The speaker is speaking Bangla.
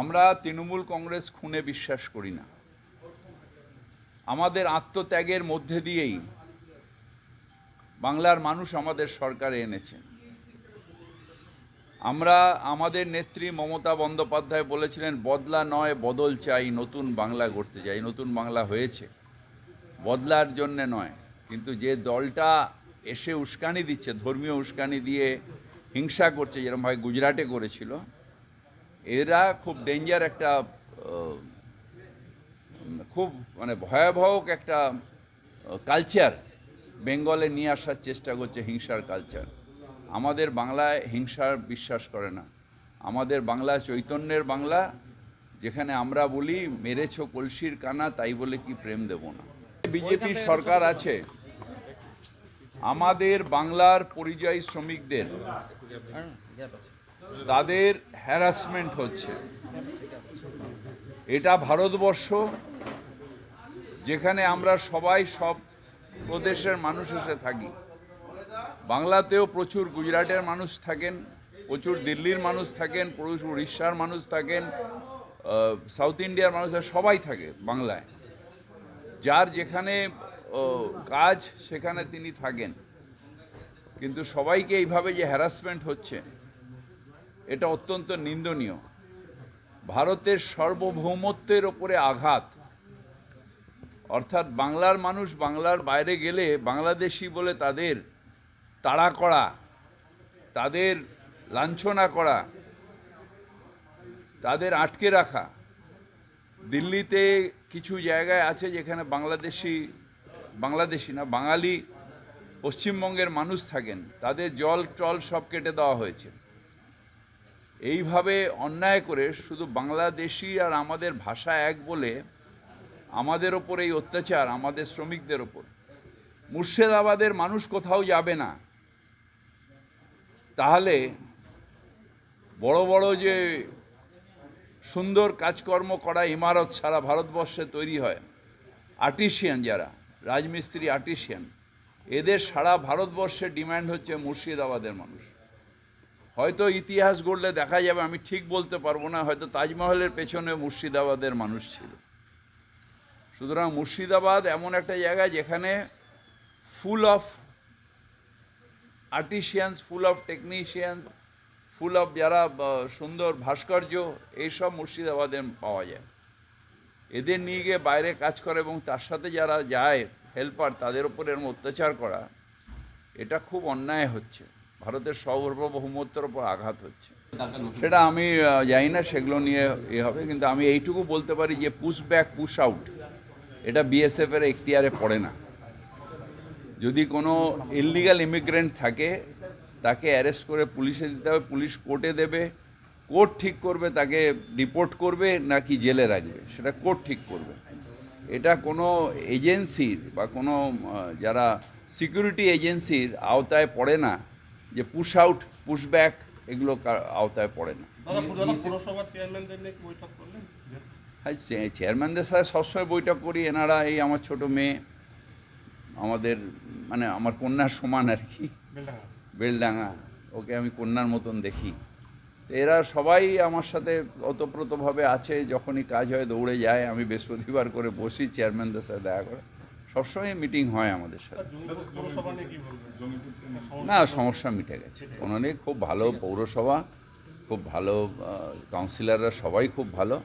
আমরা তৃণমূল কংগ্রেস খুনে বিশ্বাস করি না। আমাদের আত্মত্যাগের মধ্যে দিয়েই বাংলার মানুষ আমাদের সরকারে এনেছেন। আমরা আমাদের নেত্রী মমতা বন্দ্যোপাধ্যায় বলেছিলেন, বদলা নয়, বদল চাই, নতুন বাংলা গড়তে চাই। নতুন বাংলা হয়েছে। বদলার জন্যে নয়, কিন্তু যে দলটা এসে উস্কানি দিচ্ছে, ধর্মীয় উস্কানি দিয়ে হিংসা করছে যেরকমভাবে গুজরাটে করেছিল এরা খুব ডেঞ্জার একটা খুব মানে ভয়াবহ একটা কালচার বেঙ্গলে নিয়ে আসার চেষ্টা করছে হিংসার কালচার আমাদের বাংলায় হিংসার বিশ্বাস করে না। আমাদের বাংলা চৈতন্যের বাংলা যেখানে আমরা বলি মেরেছ কলসির কানা তাই বলে কি প্রেম দেব না? বিজেপি সরকার আছে। আমাদের বাংলার পরিযায়ী শ্রমিকদের তাদের হ্যারাসমেন্ট হচ্ছে। এটা ভারতবর্ষ, যেখানে আমরা সবাই সব প্রদেশের মানুষ এসে থাকি। বাংলাতেও প্রচুর গুজরাটের মানুষ থাকেন, প্রচুর দিল্লির মানুষ থাকেন, প্রচুর উড়িষ্যার মানুষ থাকেন সাউথ ইন্ডিয়ার মানুষ সবাই থাকে বাংলায়। যার যেখানে কাজ, সেখানে তিনি থাকেন। কিন্তু সবাইকে এইভাবে যে হ্যারাসমেন্ট হচ্ছে এটা অত্যন্ত নিন্দনীয়। ভারতের সার্বভৌমত্বের ওপরে আঘাত। অর্থাৎ বাংলার মানুষ বাংলার বাইরে গেলে বাংলাদেশি বলে তাদের তাড়া করা, তাদের লাঞ্ছনা করা, তাদের আটকে রাখা। দিল্লিতে কিছু জায়গায় আছে যেখানে বাংলাদেশি বাংলাদেশি না, বাঙালি পশ্চিমবঙ্গের মানুষ থাকেন। তাদের জল, টল সব কেটে দেওয়া হয়েছে। এইভাবে অন্যায় করে শুধু বাংলাদেশি আর আমাদের ভাষা এক বলে আমাদের ওপর এই অত্যাচার, আমাদের শ্রমিকদের ওপর। মুর্শিদাবাদের মানুষ কোথাও যাবে না। তাহলে বড় বড় যে সুন্দর কাজকর্ম করা ইমারত সারা ভারতবর্ষে তৈরি হয় আর্টিসিয়ান যারা, রাজমিস্ত্রি আর্টিসিয়ান এদের সারা ভারতবর্ষে ডিমান্ড হচ্ছে মুর্শিদাবাদের মানুষ। হয়তো ইতিহাস গড়লে দেখা যাবে, আমি ঠিক বলতে পারব না, হয়তো তাজমহলের পেছনে মুর্শিদাবাদের মানুষ ছিল। সুতরাং মুর্শিদাবাদ এমন একটা জায়গা যেখানে full of artisans full of technician full of যারা সুন্দর ভাস্কর্য, এইসব মুর্শিদাবাদে পাওয়া যায়। এদের নিয়ে গিয়ে বাইরে কাজ করে এবং তার সাথে যারা যায় হেল্পার তাদের উপর এরম অত্যাচার করা, এটা খুব অন্যায় হচ্ছে। ভারতের সার্বভৌমত্বের ওপর আঘাত হচ্ছে। সেটা আমি জানি না সেগুলো নিয়ে এ হবে কিন্তু আমি এইটুকু বলতে পারি যে পুশ ব্যাক পুশ আউট এটা বিএসএফের এখতিয়ারে পড়ে না। যদি কোনো ইললিগাল ইমিগ্রেন্ট থাকে তাকে অ্যারেস্ট করে পুলিশে দিতে হবে পুলিশ কোর্টে দেবে কোর্ট ঠিক করবে তাকে রিপোর্ট করবে নাকি জেলে রাখবে সেটা কোর্ট ঠিক করবে। এটা কোনো এজেন্সির বা কোনো যারা সিকিউরিটি এজেন্সির আওতায় পড়ে না যে পুশ আউট পুশ ব্যাক এগুলো কার- আওতায় পড়ে না। চেয়ারম্যানদের হ্যাঁ চেয়ারম্যানদের সাথে সবসময় বৈঠক করি এনারা এই আমার ছোট মেয়ে আমাদের মানে আমার কন্যার সমান আর কি। বেলডাঙ্গা। বেলডাঙা ওকে আমি কন্যার মতন দেখি। তো এরা সবাই আমার সাথে ওতপ্রোতভাবে আছে যখনই কাজ হয় দৌড়ে যায় আমি বৃহস্পতিবার করে বসি চেয়ারম্যানদের সাথে দেখা করে। সবসময় মিটিং হয় আমাদের সাথে। না সমস্যা মিটে গেছে। নেই খুব ভালো পৌরসভা খুব ভালো কাউন্সিলাররা সবাই খুব ভালো।